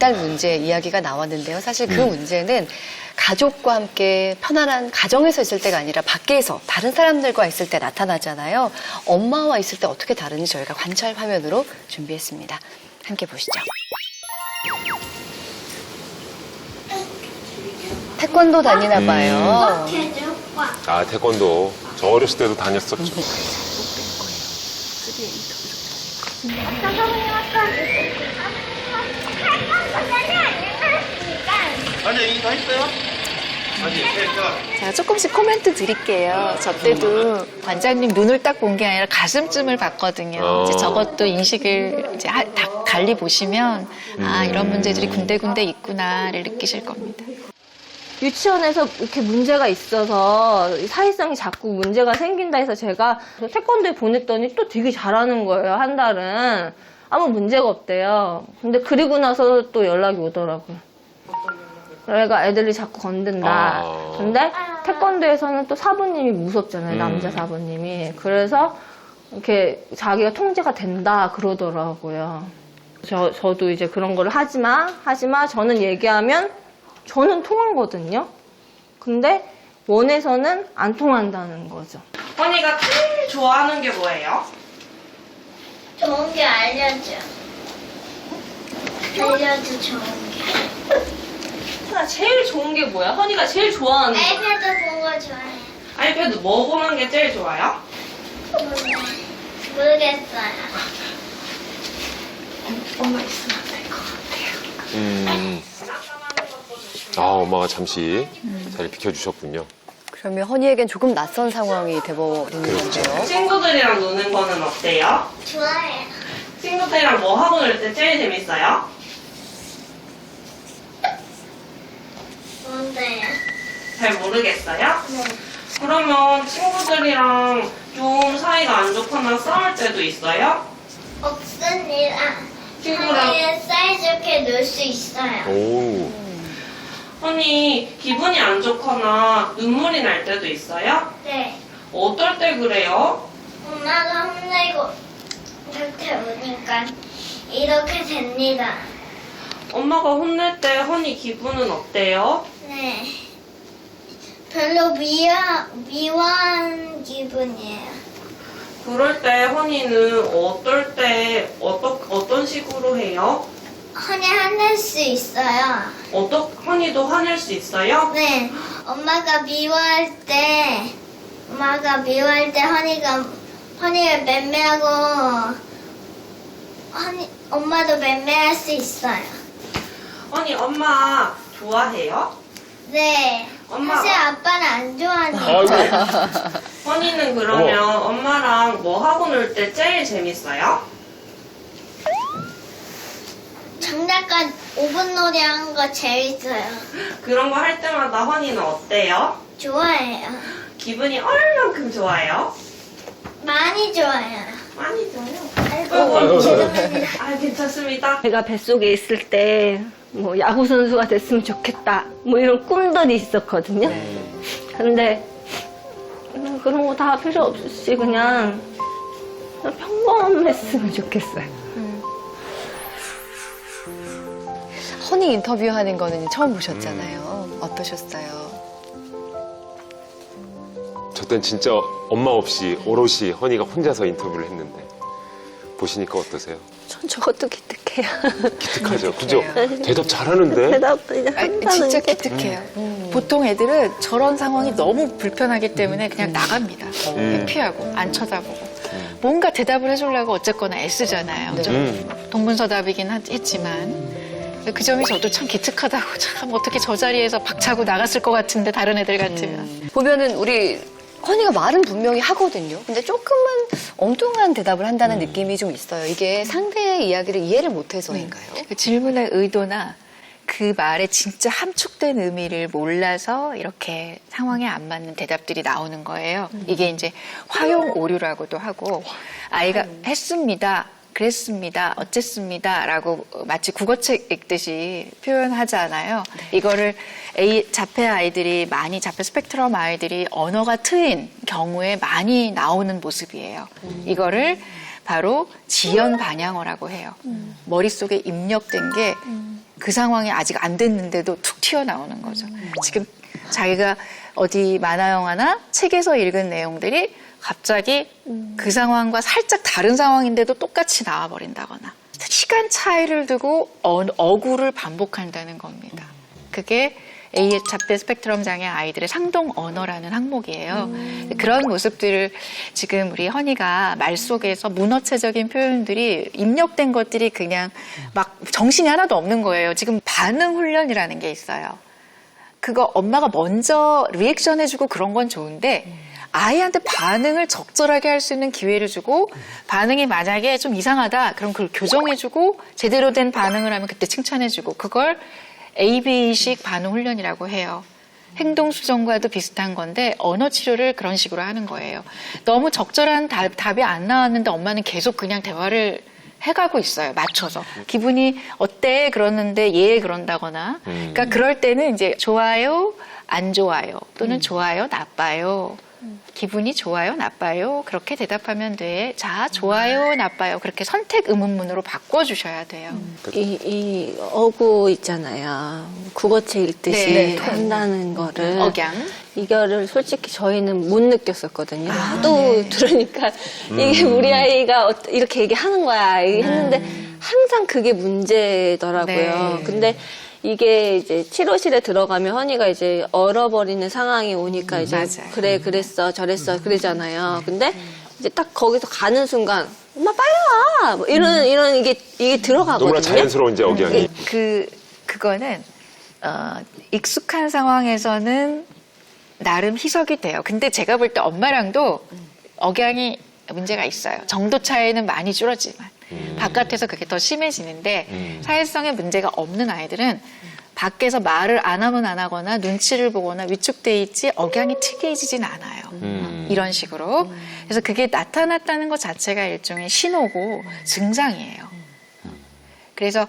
발달 문제 이야기가 나왔는데요. 사실 그 문제는 가족과 함께 편안한 가정에서 있을 때가 아니라 밖에서 다른 사람들과 있을 때 나타나잖아요. 엄마와 있을 때 어떻게 다른지 저희가 관찰 화면으로 준비했습니다. 함께 보시죠. 태권도 다니나 봐요. 아, 태권도. 저 어렸을 때도 다녔었죠. 아니 이거 했어요? 아니 그러니까 자, 조금씩 코멘트 드릴게요. 저 때도 관장님 눈을 딱 본 게 아니라 가슴쯤을 봤거든요. 어. 이제 저것도 인식을 이제 하- 다 달리 보시면 아, 이런 문제들이 군데군데 있구나를 느끼실 겁니다. 유치원에서 이렇게 문제가 있어서 사회성이 자꾸 문제가 생긴다 해서 제가 태권도에 보냈더니 또 되게 잘하는 거예요, 한 달은. 아무 문제가 없대요. 근데 그리고 나서 또 연락이 오더라고요. 그러니까 애들이 자꾸 건든다. 아. 근데 태권도에서는 또 사부님이 무섭잖아요, 남자 사부님이. 그래서 이렇게 자기가 통제가 된다 그러더라고요. 저, 저도 이제 그런 거를 하지 마, 하지 마. 저는 얘기하면 저는 통하거든요. 근데 원에서는 안 통한다는 거죠. 허니가 제일 좋아하는 게 뭐예요? 좋은 게 알려줘. 알려줘, 좋은 게. 하나 제일 좋은 게 뭐야? 허니가 제일 좋아하는 거. 아이패드 본거 좋아해. 아이패드 뭐 보는 게 제일 좋아요? 몰라. 모르겠어요. 엄마 있으면 될것 같아요. 음. 아, 엄마가 잠시 자리 비켜주셨군요. 그러면 허니에겐 조금 낯선 상황이 돼버리는 건데요. 친구들이랑 노는 거는 어때요? 좋아해. 친구들이랑 뭐 하고 놀 때 제일 재밌어요? 뭔데요? 잘 모르겠어요? 네. 그러면 친구들이랑 좀 사이가 안 좋거나 싸울 때도 있어요? 없습니다. 친구랑 우리는 사이좋게 놀 수 있어요. 오. 허니 기분이 안 좋거나 눈물이 날 때도 있어요? 네. 어떨 때 그래요? 엄마가 혼내고 곁에 오니까 이렇게 됩니다. 엄마가 혼낼 때 허니 기분은 어때요? 네. 별로 미워, 미워한 기분이에요. 그럴 때 허니는 어떨 때 어떠, 어떤 식으로 해요? 허니 화낼 수 있어요. 어떠, 허니도 화낼 수 있어요? 네. 엄마가 미워할 때, 엄마가 미워할 때 허니가, 허니가 맴매하고, 허니, 엄마도 맴매할 수 있어요. 허니 엄마 좋아해요? 네. 엄마. 사실 아빠는 안 좋아하니까. 아이고. 허니는 그러면 엄마랑 뭐 하고 놀 때 제일 재밌어요? 장난감 5분 놀이 한거 재밌어요. 그런 거 할 때마다 허니는 어때요? 좋아해요. 기분이 얼만큼 좋아요? 많이 좋아해요. 많이 좋아요. 아이고, 죄송합니다. 아 괜찮습니다. 제가 뱃속에 있을 때, 뭐, 야구 선수가 됐으면 좋겠다. 뭐, 이런 꿈들이 있었거든요. 근데, 음, 그런 거 다 필요 없이 그냥 평범했으면 좋겠어요. 허니 인터뷰하는 거는 처음 보셨잖아요. 어떠셨어요? 저땐 진짜 엄마 없이 오롯이 허니가 혼자서 인터뷰를 했는데 보시니까 어떠세요? 전 저것도 기특해요. 기특하죠? 그죠? 대답 잘하는데? 대답 그냥 아, 한다는 진짜 게. 기특해요. 보통 애들은 저런 상황이 너무 불편하기 때문에 그냥 나갑니다. 음. 피하고 안 쳐다보고 뭔가 대답을 해주려고 어쨌거나 애쓰잖아요. 좀 음. 동문서답이긴 하- 했지만 그 점이 저도 참 기특하다고 참 어떻게 저 자리에서 박차고 나갔을 것 같은데 다른 애들 같으면 보면은 우리 허니가 말은 분명히 하거든요. 근데 조금은 엉뚱한 대답을 한다는 느낌이 좀 있어요. 이게 상대의 이야기를 이해를 못해서인가요? 그 질문의 의도나 그 말의 진짜 함축된 의미를 몰라서 이렇게 상황에 안 맞는 대답들이 나오는 거예요. 이게 이제 화용 오류라고도 하고 아이가 했습니다. 그랬습니다. 어쨌습니다. 라고 마치 국어책 읽듯이 표현하잖아요. 이거를 A, 자폐 아이들이 많이, 자폐 스펙트럼 아이들이 언어가 트인 경우에 많이 나오는 모습이에요. 이거를 바로 지연 반향어라고 해요. 머릿속에 입력된 게 그 상황이 아직 안 됐는데도 툭 튀어나오는 거죠. 지금 자기가 어디 만화 영화나 책에서 읽은 내용들이 갑자기 그 상황과 살짝 다른 상황인데도 똑같이 나와버린다거나 시간 차이를 두고 어, 어구를 반복한다는 겁니다. 그게 A의 자폐 스펙트럼 장애 아이들의 상동 언어라는 항목이에요. 그런 모습들을 지금 우리 허니가 말 속에서 문어체적인 표현들이 입력된 것들이 그냥 막 정신이 하나도 없는 거예요. 지금 반응 훈련이라는 게 있어요. 그거 엄마가 먼저 리액션 해주고 그런 건 좋은데 아이한테 반응을 적절하게 할 수 있는 기회를 주고 반응이 만약에 좀 이상하다 그럼 그걸 교정해주고 제대로 된 반응을 하면 그때 칭찬해주고 그걸 AB식 반응 훈련이라고 해요. 행동 수정과도 비슷한 건데 언어 치료를 그런 식으로 하는 거예요. 너무 적절한 답, 답이 안 나왔는데 엄마는 계속 그냥 대화를 해가고 있어요. 맞춰서 기분이 어때 그러는데 얘 그런다거나. 그러니까 그럴 때는 이제 좋아요, 안 좋아요 또는 좋아요, 나빠요. 기분이 좋아요, 나빠요. 그렇게 대답하면 돼. 자, 좋아요, 나빠요. 그렇게 선택 의문문으로 바꿔주셔야 돼요. 이, 이 어구 있잖아요. 국어책 읽듯이 네. 한다는 거를. 억양. 이거를 솔직히 저희는 못 느꼈었거든요. 하도 들으니까 이게 우리 아이가 어- 이렇게 얘기하는 거야. 얘기했는데 항상 그게 문제더라고요. 네. 근데 이게 이제 치료실에 들어가면 허니가 이제 얼어버리는 상황이 오니까 이제 맞아요. 그래 그랬어 저랬어 그러잖아요. 근데 이제 딱 거기서 가는 순간 엄마 빨리 와. 뭐 이런 이런 이게 이게 들어가거든요. 너무나 자연스러운 이제 억양이. 그 그거는 어, 익숙한 상황에서는 나름 희석이 돼요. 근데 제가 볼 때 엄마랑도 억양이 문제가 있어요. 정도 차이는 많이 줄었지만 바깥에서 그게 더 심해지는데 음. 사회성에 문제가 없는 아이들은 밖에서 말을 안 하면 안 하거나 눈치를 보거나 위축돼 있지 억양이 특이해지진 않아요. 음. 이런 식으로. 그래서 그게 나타났다는 것 자체가 일종의 신호고 증상이에요. 그래서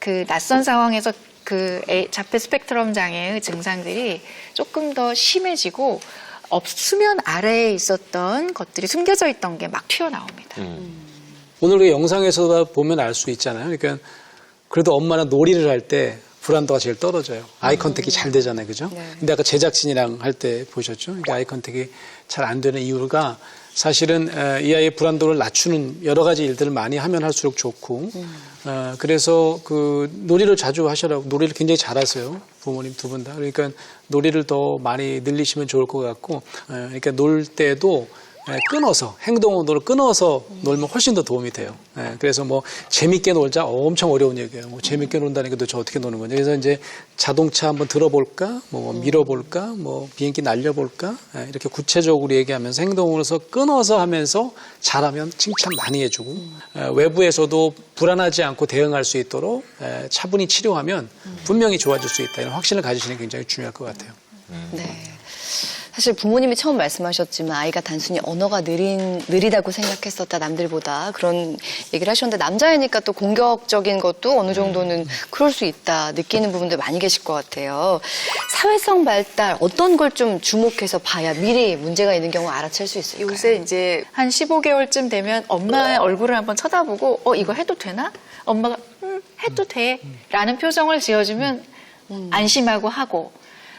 그 낯선 상황에서 그 에- 자폐 스펙트럼 장애의 증상들이 조금 더 심해지고 업, 수면 아래에 있었던 것들이 숨겨져 있던 게 막 튀어나옵니다. 음. 오늘 그 영상에서 보면 알 수 있잖아요. 그러니까 그래도 엄마는 놀이를 할 때 불안도가 제일 떨어져요. 아이 컨택이 잘 되잖아요. 그죠? 근데 아까 제작진이랑 할 때 보셨죠? 그러니까 아이 컨택이 잘 안 되는 이유가 사실은 에, 이 아이의 불안도를 낮추는 여러 가지 일들을 많이 하면 할수록 좋고 어, 그래서 그 놀이를 자주 하셔라고 놀이를 굉장히 잘하세요. 부모님 두 분 다. 그러니까 놀이를 더 많이 늘리시면 좋을 것 같고 어, 그러니까 놀 때도 예, 끊어서 행동 온도를 끊어서 놀면 훨씬 더 도움이 돼요. 예, 그래서 뭐 재밌게 놀자 엄청 어려운 얘기예요. 뭐 재밌게 논다는 게 도대체 어떻게 노는 거냐. 그래서 이제 자동차 한번 들어볼까, 뭐 밀어볼까, 뭐 비행기 날려볼까 예, 이렇게 구체적으로 얘기하면서 행동으로서 끊어서 하면서 잘하면 칭찬 많이 해주고 예, 외부에서도 불안하지 않고 대응할 수 있도록 예, 차분히 치료하면 분명히 좋아질 수 있다 이런 확신을 가지시는 게 굉장히 중요할 것 같아요. 네. 사실 부모님이 처음 말씀하셨지만 아이가 단순히 언어가 느린, 느리다고 생각했었다, 남들보다. 그런 얘기를 하셨는데 남자이니까 또 공격적인 것도 어느 정도는 그럴 수 있다, 느끼는 부분들 많이 계실 것 같아요. 사회성 발달, 어떤 걸 좀 주목해서 봐야 미리 문제가 있는 경우 알아챌 수 있을까요? 요새 이제 한 15개월쯤 되면 엄마의 얼굴을 한번 쳐다보고 어 이거 해도 되나? 엄마가 음 해도 돼 라는 표정을 지어주면 안심하고 하고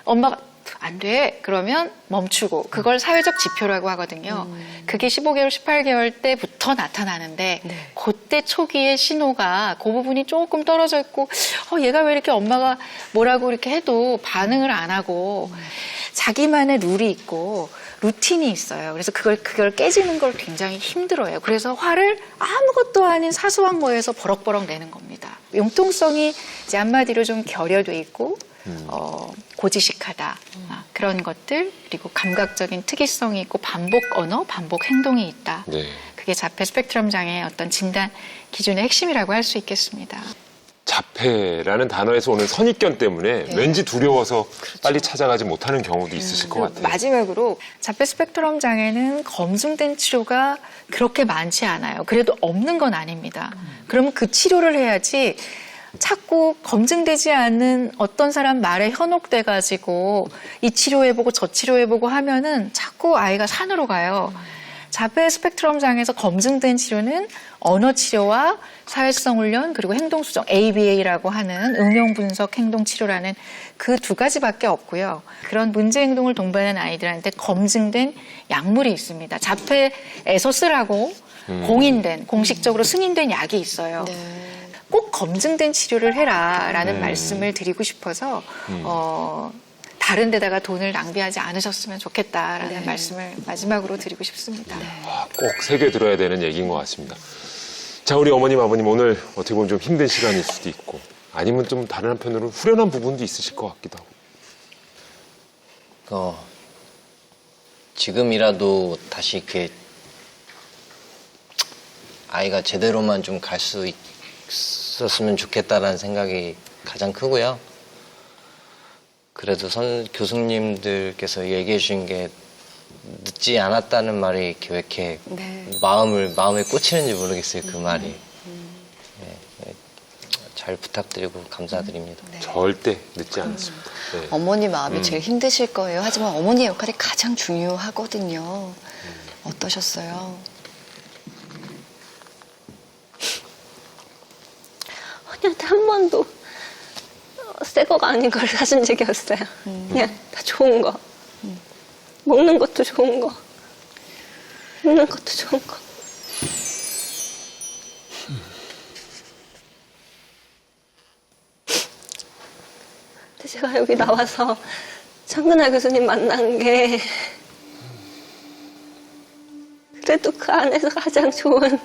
엄마가 안 돼. 그러면 멈추고. 그걸 사회적 지표라고 하거든요. 그게 15개월, 18개월 때부터 나타나는데, 그때 초기의 신호가 그 부분이 조금 떨어져 있고, 어, 얘가 왜 이렇게 엄마가 뭐라고 이렇게 해도 반응을 안 하고, 자기만의 룰이 있고, 루틴이 있어요. 그래서 그걸, 그걸 깨지는 걸 굉장히 힘들어요. 그래서 화를 아무것도 아닌 사소한 거에서 버럭버럭 내는 겁니다. 융통성이 이제 한마디로 좀 결여돼 있고, 어, 고지식하다. 아, 그런 것들, 그리고 감각적인 특이성이 있고, 반복 언어, 반복 행동이 있다. 네. 그게 자폐 스펙트럼 장애의 어떤 진단 기준의 핵심이라고 할 수 있겠습니다. 자폐라는 단어에서 오는 선입견 때문에 왠지 두려워서 빨리 찾아가지 못하는 경우도 있으실 것 같아요. 마지막으로 자폐 스펙트럼 장애는 검증된 치료가 그렇게 많지 않아요. 그래도 없는 건 아닙니다. 그러면 그 치료를 해야지 자꾸 검증되지 않은 어떤 사람 말에 현혹돼 가지고 이 치료해보고 저 치료해보고 하면은 자꾸 아이가 산으로 가요. 자폐 스펙트럼 장애에서 검증된 치료는 언어 치료와 사회성 훈련 그리고 행동 수정 ABA라고 하는 응용 분석 행동 치료라는 그 두 가지밖에 없고요. 그런 문제 행동을 동반하는 아이들한테 검증된 약물이 있습니다. 자폐에서 쓰라고 공인된 공식적으로 승인된 약이 있어요. 꼭 검증된 치료를 해라라는 말씀을 드리고 싶어서 어, 다른 데다가 돈을 낭비하지 않으셨으면 좋겠다라는 말씀을 마지막으로 드리고 싶습니다. 아, 꼭 새겨 들어야 되는 얘기인 것 같습니다. 자, 우리 어머님, 아버님 오늘 어떻게 보면 좀 힘든 시간일 수도 있고 아니면 좀 다른 한편으로 후련한 부분도 있으실 것 같기도 하고. 어, 지금이라도 다시 이렇게 아이가 제대로만 좀 갈 수 있 었으면 좋겠다라는 생각이 가장 크고요. 그래도 선 교수님들께서 얘기해 주신 게 늦지 않았다는 말이 이렇게 왜 이렇게 네. 마음을 마음에 꽂히는지 모르겠어요 그 말이. 네, 네, 잘 부탁드리고 감사드립니다. 절대 늦지 않습니다. 네. 어머니 마음이 제일 힘드실 거예요. 하지만 어머니의 역할이 가장 중요하거든요. 어떠셨어요? 언니한테 한 번도 새 거가 아닌 걸 사준 적이 없어요. 그냥 다 좋은 거. 먹는 것도 좋은 거. 입는 것도 좋은 거. 근데 제가 여기 나와서 장근아 교수님 만난 게 그래도 그 안에서 가장 좋은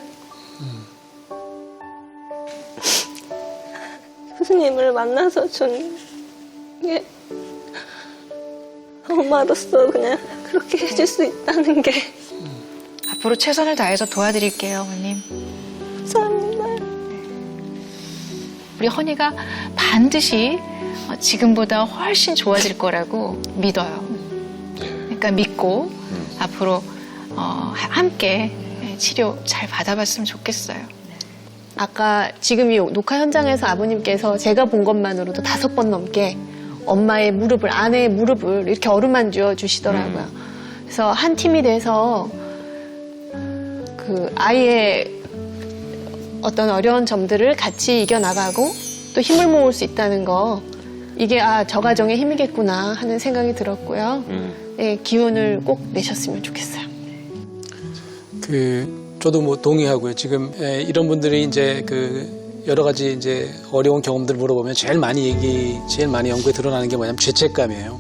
교수님을 만나서 준 게 엄마로서 그냥 그렇게 해줄 수 있다는 게 앞으로 최선을 다해서 도와드릴게요, 어머님. 감사합니다. 우리 허니가 반드시 어, 지금보다 훨씬 좋아질 거라고 믿어요. 그러니까 믿고 앞으로 어, 하- 함께 치료 잘 받아봤으면 좋겠어요. 아까 지금 이 녹화 현장에서 아버님께서 제가 본 것만으로도 다섯 번 넘게 엄마의 무릎을 아내의 무릎을 이렇게 어루만져 주시더라고요. 그래서 한 팀이 돼서 그 아이의 어떤 어려운 점들을 같이 이겨나가고 또 힘을 모을 수 있다는 거 이게 아 저 가정의 힘이겠구나 하는 생각이 들었고요. 음. 예, 기운을 꼭 내셨으면 좋겠어요. 그 저도 뭐 동의하고요. 지금 에, 이런 분들이 이제 그 여러 가지 이제 어려운 경험들을 물어보면 제일 많이 얘기, 제일 많이 연구에 드러나는 게 뭐냐면 죄책감이에요.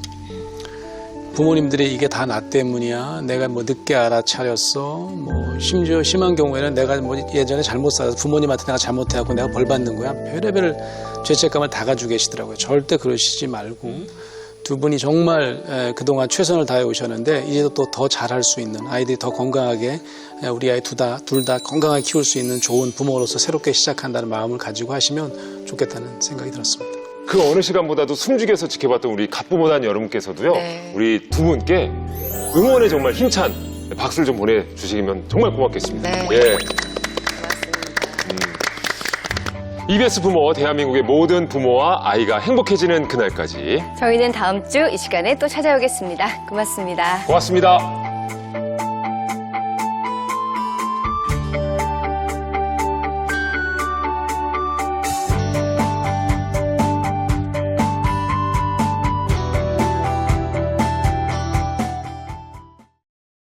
부모님들이 이게 다 나 때문이야. 내가 뭐 늦게 알아차렸어. 뭐 심지어 심한 경우에는 내가 뭐 예전에 잘못 살아서 부모님한테 내가 잘못해갖고 내가 벌 받는 거야. 별의별 죄책감을 다 가지고 계시더라고요. 절대 그러시지 말고 두 분이 정말 에, 그동안 최선을 다해 오셨는데 이제도 또더 잘할 수 있는 아이들이 더 건강하게 에, 우리 아이 둘다 둘 다 건강하게 키울 수 있는 좋은 부모로서 새롭게 시작한다는 마음을 가지고 하시면 좋겠다는 생각이 들었습니다. 그 어느 시간보다도 숨죽여서 지켜봤던 우리 갑부모단 여러분께서도요. 네. 우리 두 분께 응원의 정말 힘찬 박수를 좀 보내주시면 정말 고맙겠습니다. 네. 예. EBS 부모 대한민국의 모든 부모와 아이가 행복해지는 그날까지 저희는 다음 주 이 시간에 또 찾아오겠습니다. 고맙습니다. 고맙습니다.